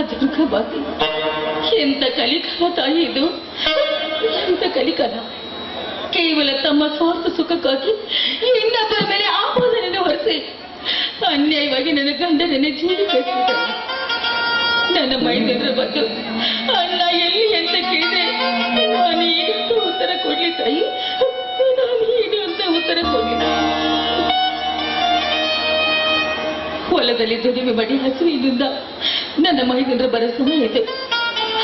ದುರ್ಗಮಾತೆ ಎಂತ ಕಲಿಕಾ ತಾಯಿ ಇದು? ಎಂತ ಕಲಿಕಾಲ ಕೇವಲ ತಮ್ಮ ಸ್ವಾರ್ಥ ಸುಖಕ್ಕಾಗಿ ಇನ್ನೊಬ್ಬರ ಮೇಲೆ ಆಪಾದನೆಯನ್ನು ಹೊರಸೆ. ಅನ್ಯಾಯವಾಗಿ ನನ್ನ ಗಂಡನನ್ನೇ ಜೀವಿ ಕಳಿಸಿದ್ದಾರೆ ನನ್ನ ಮೈದನರ ಬಂದು, ಅಣ್ಣ, ಎಲ್ಲಿ ಅಂತ ಕೇಳಿದೆ ನಾನು ಏನಂತ ಉತ್ತರ ಕೊಡ್ಲಿ ತಾಯಿ? ನಾನು ಏನು ಅಂತ ಉತ್ತರ ಕೊಡ್ಲಿ? ಹೊಲದಲ್ಲಿ ದುಡಿಮೆ ಮಾಡಿ ಹಸುವಿನಿಂದ ನನ್ನ ಮೈದನರ ಬರೋ ಸಮಯ ಇದೆ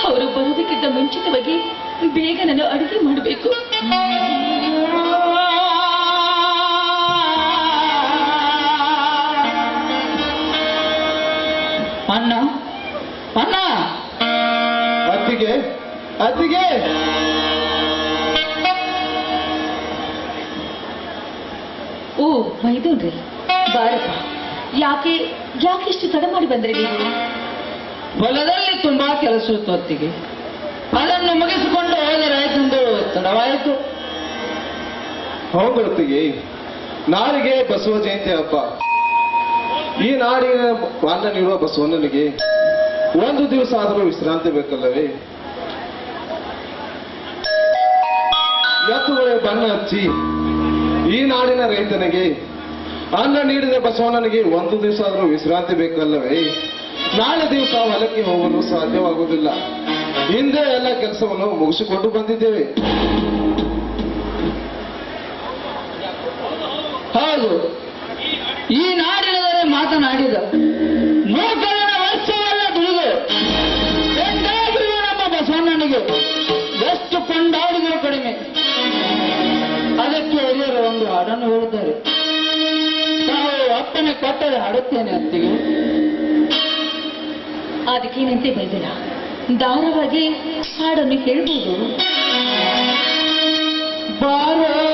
ಅವರು ಬರೋದಕ್ಕಿಂತ ಮುಂಚಿತವಾಗಿ ಬೇಗ ನಾನು ಅಡುಗೆ ಮಾಡಬೇಕು. ಅಣ್ಣ ಅಣ್ಣ! ಅತ್ತಿಗೆ ಅತ್ತಿಗೆ! ಓ ಮೈದೂನ್ರಿ ಬಾರಪ್ಪ. ಯಾಕೆ ಯಾಕೆ ಇಷ್ಟು ತಡ ಮಾಡಿ ಬಂದ್ರಿ ನೀವು? ಹೊಲದಲ್ಲಿ ತುಂಬಾ ಕೆಲಸ ಹೊತ್ತಿಗೆ. ಅದನ್ನು ಮುಗಿಸಿಕೊಂಡು ಹೋದರಾಯ್ತೆಂದು ತಡವಾಯಿತು ಹೌದು ನಾಡಿಗೆ ಬಸವ ಜಯಂತಿ ಹಬ್ಬ. ಈ ನಾಡಿನ ಬಾಂಧ ನೀಡುವ ಬಸವಣ್ಣನಿಗೆ ಒಂದು ದಿವಸ ಆದರೂ ವಿಶ್ರಾಂತಿ ಬೇಕಲ್ಲವೇ? ಎತ್ತುಗಳ ಬಣ್ಣ ಹಚ್ಚಿ ಈ ನಾಡಿನ ರೈತನಿಗೆ ಅನ್ನ ನೀಡಿದ ಬಸವಣ್ಣನಿಗೆ ಒಂದು ದಿವಸ ಆದರೂ ವಿಶ್ರಾಂತಿ ಬೇಕಲ್ಲವೇ? ನಾಳೆ ದಿವಸ ಹೊಲಕ್ಕೆ ಹೋಗಲು ಸಾಧ್ಯವಾಗುವುದಿಲ್ಲ. ಹಿಂದೆ ಎಲ್ಲ ಕೆಲಸವನ್ನು ಮುಗಿಸಿಕೊಂಡು ಬಂದಿದ್ದೇವೆ. ಹೌದು. ಈ ನಾಡಿನವರೇ ಮಾತನಾಡಿದ ನೂತನ ವರ್ಷವಲ್ಲ ಎಂದಾದರೂ ನಮ್ಮ ಬಸವಣ್ಣನಿಗೆ ಎಷ್ಟು ಕೊಂಡಾಡಿದರೂ ಕಡಿಮೆ. ಅದಕ್ಕೆ ಹಿರಿಯರು ಒಂದು ಹಾಡನ್ನು ಹೇಳುತ್ತಾರೆ. ನಾವು ಅಪ್ಪನೆ ಕೊಟ್ಟರೆ ಹಾಡುತ್ತೇನೆ ಅತ್ತಿಗೆ ಅದಕ್ಕೇನಂತೆ ಬೈದಿರ ಧಾರವಾಗಿ ಹಾಡನ್ನು ಹೇಳ್ಬೋದು. ಬಾರೋ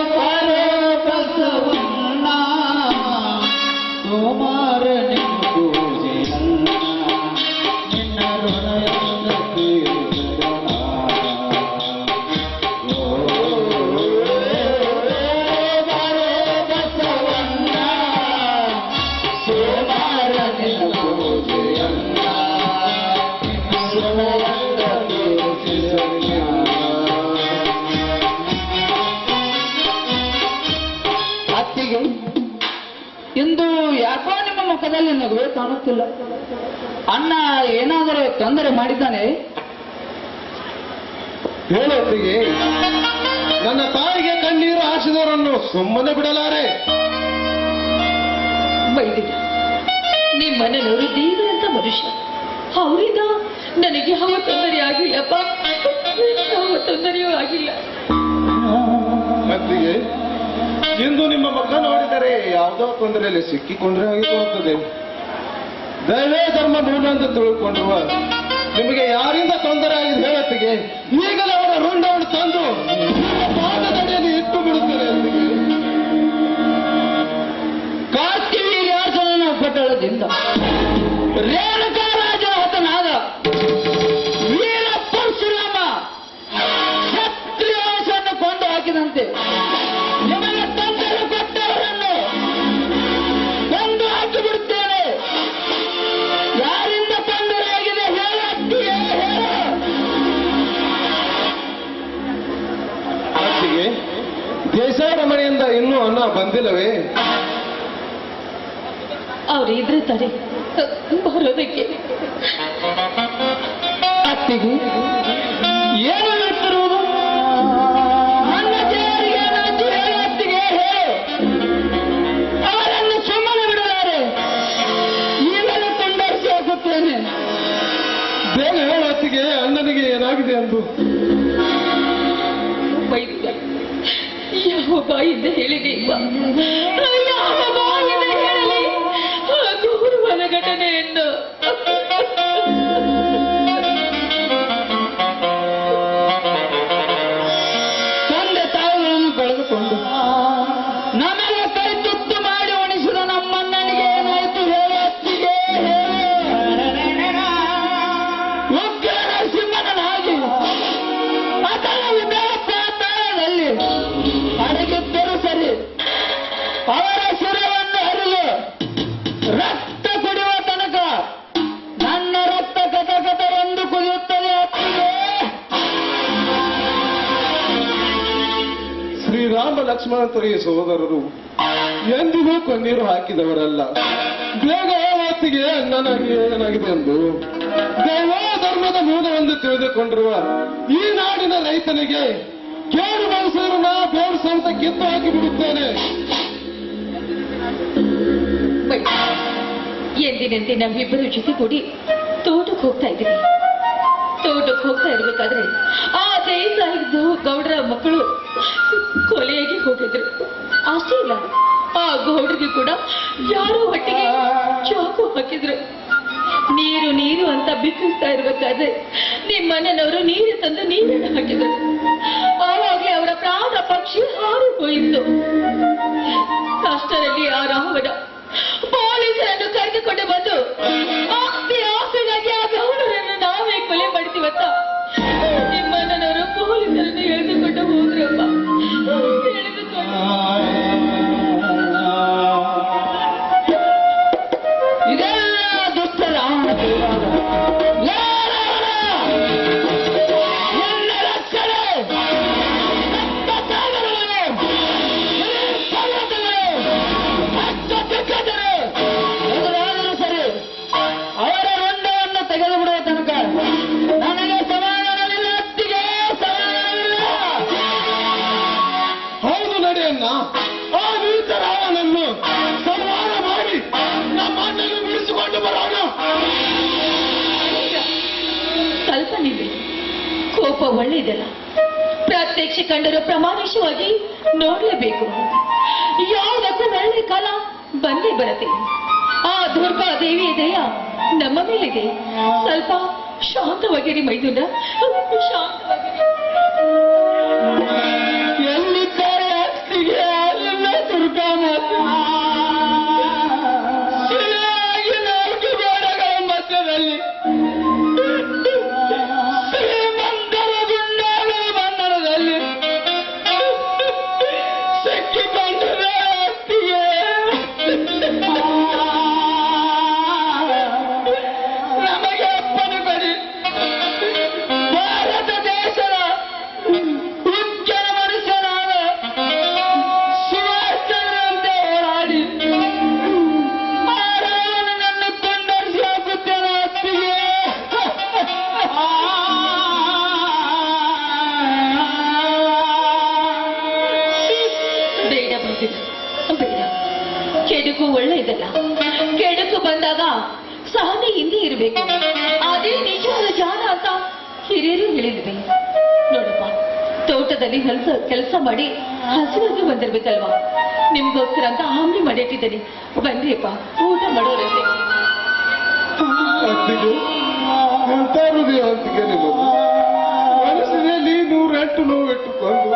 ನಗುವೆ ಕಾಣುತ್ತಿಲ್ಲ ಅಣ್ಣ ಏನಾದರೂ ತೊಂದರೆ ಮಾಡಿದ್ದಾನೆ? ಹೇಳೋತ್ತಿಗೆ ನನ್ನ ತಾಯಿಗೆ ಕಣ್ಣೀರು ಹಾಸಿದವರನ್ನು ಸುಮ್ಮನೆ ಬಿಡಲಾರೆ. ಬೈದಿರ ನಿಮ್ಮ ಮನೆಯವರು ದೇವರಂತ ಮನುಷ್ಯ. ಅವರಿದ ನನಗೆ ಯಾವ ತೊಂದರೆ ಆಗಿಲ್ಲಪ್ಪ. ಯಾವ ತೊಂದರೆಯೂ ಆಗಿಲ್ಲ. ಇಂದು ನಿಮ್ಮ ಮಗ ನೋಡಿದರೆ ಯಾವುದೋ ತೊಂದರೆಯಲ್ಲಿ ಸಿಕ್ಕಿಕೊಂಡ್ರೆ ಆಗಿ ತೋರುತ್ತದೆ. ದೈವೇ ಧರ್ಮ ಮೂಲ ಅಂತ ತಿಳ್ಕೊಂಡಿರುವ ನಿಮಗೆ ಯಾರಿಂದ ತೊಂದರೆ ಆಗಿದೆ ಹೇಳತ್ತಿಗೆ? ಈಗಲೇ ಅವರ ರುಂಡವನ್ನು ತಂದು ಪಾದದಡಿಯಲ್ಲಿ ಇಟ್ಟು ಬಿಡುತ್ತದೆ ಅನ್ನ ಬಂದಿಲ್ಲವೇ? ಅವ್ರು ಇದ್ರೆ ತಾರೆ ಬರೋದಕ್ಕೆ. ಅತ್ತಿಗೆ ಬಾಯಿಂದ ಹೇಳಿದೆ ಯಾವ ಬಾಯಿಂದ ಹೇಳಲಿ. ಗೌರವದ ಘಟನೆಯನ್ನು ಲಕ್ಷ್ಮಣ ಈ ಸಹೋದರರು ಎಂದಿಗೂ ಕಣ್ಣೀರು ಹಾಕಿದವರಲ್ಲ. ಬೇಗ ಹೊತ್ತಿಗೆ ಅಣ್ಣನಾಗಿ ಏನಾಗಿದೆ ಎಂದು ದೈವ, ಧರ್ಮದ ಮೂಲವೆಂದು ತಿಳಿದುಕೊಂಡಿರುವ ಈ ನಾಡಿನ ರೈತನಿಗೆ ಕೇಳು ಮನಸ್ಸನ್ನು ಬೇರು ಸಹಿತ ಕಿತ್ತು ಹಾಕಿ ಬಿಡುತ್ತೇನೆ ಎಂದಿನಂತೆ ನಮ್ಮಿಬ್ಬರು ಜೊತೆಗೂಡಿ ತೋಟಕ್ಕೆ ಹೋಗ್ತಾ ಇದ್ದೀವಿ. ತೋಟಕ್ಕೆ ಹೋಗ್ತಾ ಇರ್ಬೇಕಾದ್ರೆ ಆ ದೇಸಾಯಿದು ಗೌಡರ ಮಕ್ಕಳು ಇಲ್ಲ ಆ ಗೌಡ್ರಿಗೆ ಕೂಡ ಯಾರೋ ಹೊಟ್ಟೆಗೆ ಚಾಕು ಹಾಕಿದ್ರು. ನೀರು ನೀರು ಅಂತ ಬಿಕ್ಕಿಸ್ತಾ ಇರ್ಬೇಕಾದ್ರೆ ನಿಮ್ಮ ಮನೆಯವರು ನೀರು ತಂದು ನೀರನ್ನು ಹಾಕಿದ್ರು. ಆವಾಗಲೇ ಅವರ ಪ್ರಾಣ ಪಕ್ಷಿ ಹಾರಿ ಹೋಯಿತು. ತೆಗೆದು ಬಿಡುವ ತನಕ. ನನಗೆ ಸಮಾಧಾನವಿಲ್ಲ ಅತ್ತಿಗೆ ಸಮಾಧಾನವಿಲ್ಲ. ಹೌದು ನಡೆಯನ್ನ ಆ ನೀಚ ರಾವಣನ್ನು ಸಂಹಾರ ಮಾಡಿ ನಮ್ಮ ಅಣ್ಣನ್ನು ಬಿಡಿಸಿಕೊಂಡು ಬರೋಣ. ಸ್ವಲ್ಪ ನಿಲ್ಲಿ. ಕೋಪ ಒಳ್ಳೆಯದಲ್ಲ. ಪ್ರತ್ಯಕ್ಷ ಕಂಡರು ಪ್ರಮಾಣಿಸುವಾಗಿ ನೋಡಲೇಬೇಕು. ಯಾವುದಕ್ಕೂ ಒಳ್ಳೆ ಕಾಲ ಬಂದೇ ಬರುತ್ತೆ. ಆ ದುರ್ಗಾ ದೇವಿಯ ದಯ ನಮ್ಮ ಮೇಲಿದೆ ಸ್ವಲ್ಪ ಶಾಂತವಾಗಿರಿ ಮೈದುನ. ಶಾಂತವಾಗಿರಿ ಇರಬೇಕು ಅದೇ ನಿಜವಾದ ಜಾಣ ಅಂತ ಹಿರಿಯರು ಹೇಳಿದ್ವಿ. ನೋಡಪ್ಪ ತೋಟದಲ್ಲಿ ಕೆಲಸ ಕೆಲಸ ಮಾಡಿ ಹಸಿವಾಗಿ ಬಂದಿರ್ಬೇಕಲ್ವಾ? ನಿಮ್ಗೋಸ್ಕರ ಅಂತ ಆಮ್ಲಿ ಮಾಡಿಟ್ಟಿದ್ದೀನಿ. ಬನ್ರಿಯಪ್ಪ ಊಟ ಮಾಡೋರಂತೆ. ಮನಸ್ಸಿನಲ್ಲಿ ನೂರೆಂಟು ನೋವಿಟ್ಟುಕೊಂಡು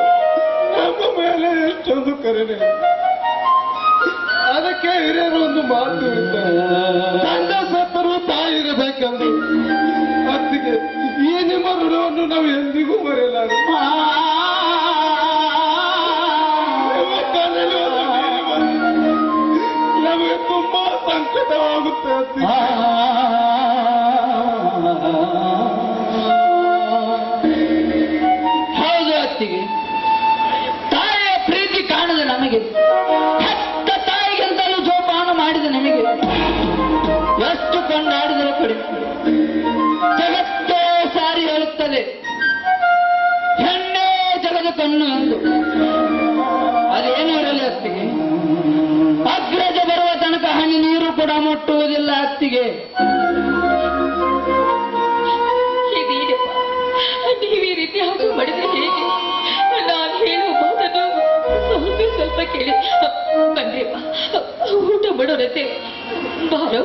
ನಮ್ಮ ಮೇಲೆ ಎಷ್ಟೊಂದು ಅದಕ್ಕೆ ಹಿರಿಯರು ಒಂದು ಮಾತು ತಾಯಿ ಇರಬೇಕೆಂದು ಅತ್ತಿಗೆ ಈ ನಿಮ್ಮ ಋಣವನ್ನು ನಾವು ಎಂದಿಗೂ ಮರೆಯಲಾರೆ ನಿಮ್ಮ ಕಣ್ಣಲ್ಲಿ ಒಂದು ನೀರು ಬಂದು ನಮಗೆ ತುಂಬಾ ಸಂಕಟವಾಗುತ್ತೆ ಕಡಿಮೆ ಜಗತ್ತೇ ಸಾರಿ ಹೇಳುತ್ತದೆ. ಹೆಣ್ಣೇ ಜಗದ ಕಣ್ಣು ಎಂದು. ಅದೇನು ಇರಲಿ ಅತ್ತಿಗೆ. ಅಗ್ರಜ ಬರುವ ತನಕ ಹನಿ ನೀರು ಕೂಡ ಮುಟ್ಟುವುದಿಲ್ಲ ಅತ್ತಿಗೆ. ನೀವು ಈ ರೀತಿ ಹಾಗೆ ಮಾಡಿದ್ರೆ ಹೇಗೆ? ನಾನು ಹೇಳುವ ಮಾತನ್ನು ಸ್ವಲ್ಪ ಸ್ವಲ್ಪ ಕೇಳಿ. ಬನ್ರಿಪ್ಪ ಊಟ ಮಾಡೋರತ್ತೆ ಬಾರೋ.